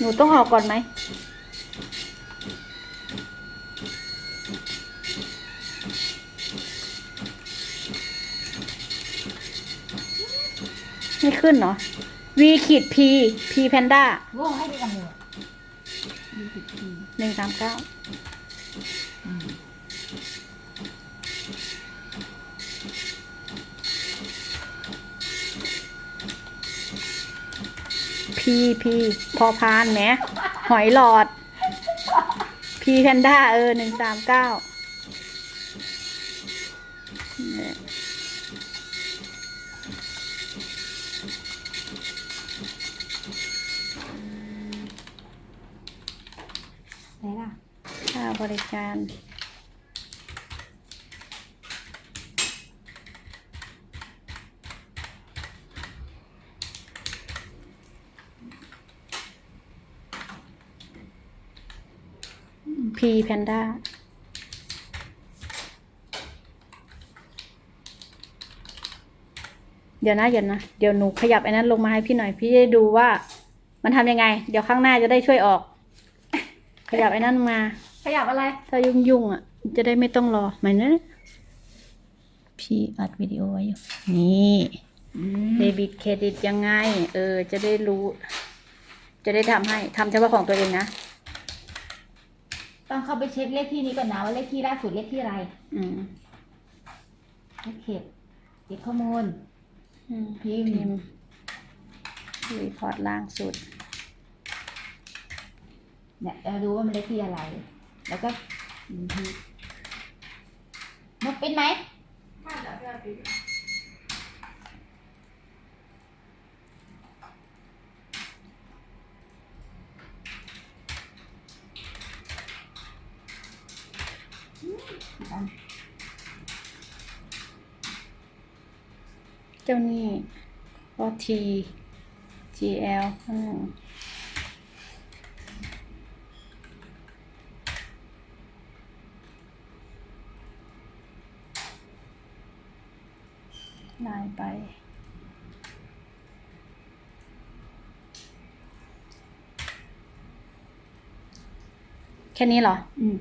หนูต้องออกก่อนไหม ไม่ขึ้นเหรอ V ขีด P P Panda โว้ให้ดีกันเลยหนึ่งสามเก้า พีพีพอพานแหมหอยหลอด พีแพนด้าเออหนึ่งสามเก้าไหนล่ะค่าบริการ พีแพนด้าเดี๋ยวนะเดี๋ยวนะ เดี๋ยวหนูขยับไอ้นั้นลงมาให้พี่หน่อย พี่จะได้ดูว่า มันทำยังไง เดี๋ยวข้างหน้าจะได้ช่วยออก ขยับไอ้นั้นมา ขยับอะไร ถ้ายุ่งยุ่งๆอะ จะได้ไม่ต้องรอไหมนะพี่อัดวิดีโอไว้อยู่ นี่เดบิตเครดิตยังไง เออ จะได้รู้ จะได้ทำให้ทำเฉพาะของตัวเองนะ ต้องเข้าไปเช็คเลขที่นี้ก่อนนะว่าเลขที่ล่าสุดเลขที่อะไร อืมเลขเข็บเก็บข้อมูลอืมพิมพ์พิมพ์รีพอร์ตล่างสุด เนี่ยเราดูว่ามันเลขที่อะไร แล้วก็บันทึกนกเป็นไหมอืม เจ้านี่ก็ T GL ข้างหนึ่งลายไปแค่นี้เหรอ อืม